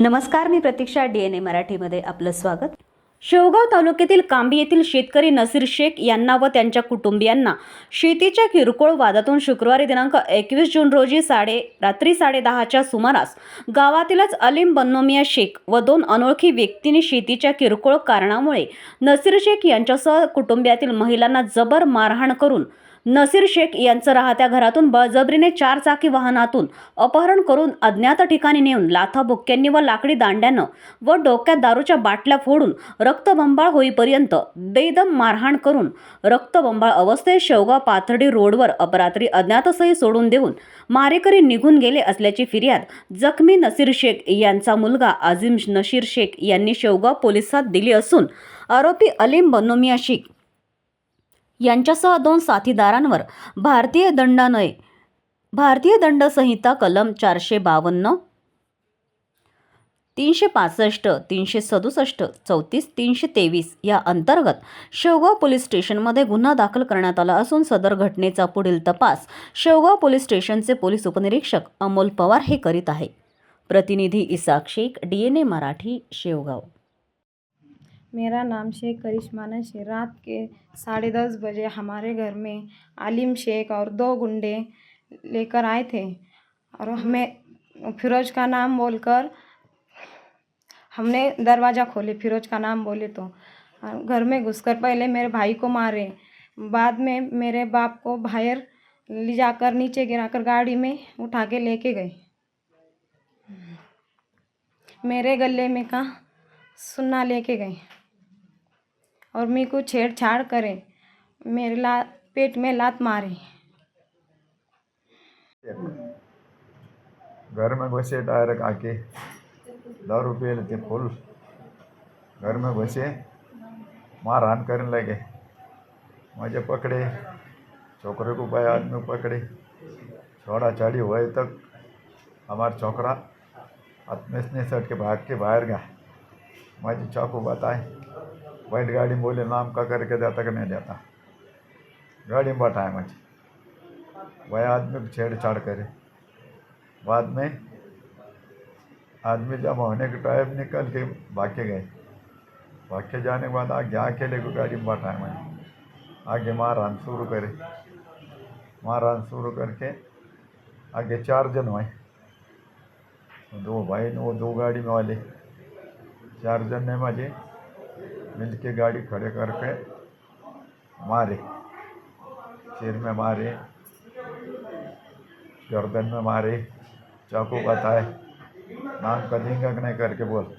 नमस्कार मी प्रतीक्षा D N ए मराठीमध्ये आपलं स्वागत. शेवगाव तालुक्यातील कांबी येथील शेतकरी नसीर शेख यांना व त्यांच्या कुटुंबियांना शेतीच्या किरकोळ वादातून शुक्रवारी दिनांक एकवीस जून रोजी साडे रात्री साडेदहाच्या सुमारास गावातीलच अलीम बन्नोमिया शेख व दोन अनोळखी व्यक्तींनी शेतीच्या किरकोळ कारणामुळे नसीर शेख यांच्यासह कुटुंबियातील महिलांना जबर मारहाण करून नसीर शेख यांचं राहत्या घरातून बळजबरीने चारचाकी वाहनातून अपहरण करून अज्ञात ठिकाणी नेऊन लाथाबुक्क्यांनी व लाकडी दांड्यानं व डोक्यात दारूच्या बाटल्या फोडून रक्तबंबाळ होईपर्यंत बेदम मारहाण करून रक्तबंबाळ अवस्थेत शेवगाव पाथर्डी रोडवर अपरात्री अज्ञातसही सोडून देऊन मारेकरी निघून गेले असल्याची फिर्याद जखमी नसीर शेख यांचा मुलगा आझिम नशीर शेख यांनी शेवगाव पोलिसात दिली असून आरोपी अलीम बनोमिया शेख यांच्यासह दोन साथीदारांवर भारतीय दंडान्वये भारतीय दंड संहिता कलम चारशे बावन्न तीनशे पासष्ट तीनशे सदुसष्ट चौतीस तीनशे तेवीस या अंतर्गत शेवगाव पोलीस स्टेशनमध्ये गुन्हा दाखल करण्यात आला असून सदर घटनेचा पुढील तपास शेवगाव पोलीस स्टेशनचे पोलीस उपनिरीक्षक अमोल पवार हे करीत आहे. प्रतिनिधी Isaq Shaikh D N A Marathi Shevgaon. मेरा नाम शेख करिश्मा नशे रात के साढ़े दस बजे हमारे घर में आलिम शेख और दो गुंडे लेकर आए थे और हमें फिरोज का नाम बोलकर हमने दरवाज़ा खोले, फिरोज का नाम बोले तो। घर में घुसकर पहले मेरे भाई को मारे, बाद में मेरे बाप को बाहर ले जाकर नीचे गिराकर गाड़ी में उठा के लेके गए। मेरे गले में का सुन्ना लेके गए। और मेरे को छेड़छाड़ करे। मेरे ला, पेट में लात मारे। घर में घुसे डायरेक्ट आके, दारू पी लेते फुल। घर में घुसे मारहान करने लगे। मुझे पकड़े, छोकरे को भाई आदमी पकड़े। छोड़ा छाड़ी हुए तक, हमारा छोकरा अपने सट के भाग के बाहर गया। मुझे चाकू बताए। बैठ गाड़ी में बोले, नाम का करके देता कि नहीं देता गाड़ी में बैठाए मुझे वह आदमी को छेड़छाड़ करे। बाद में आदमी जब होने के टाइम निकल के भाग्य गए। भाग्य जाने के बाद आगे अकेले को गाड़ी में बैठाए मैंने आगे मारहान शुरू करे। मारहान शुरू करके आगे चार जन हुए। दो भाई वो दो गाड़ी में वाले। चार जन ने मुझे मिल के गाड़ी खड़े करके मारे, सिर में मारे, गर्दन में मारे, चाकू बताए नाम कदिंग नहीं करके बोल।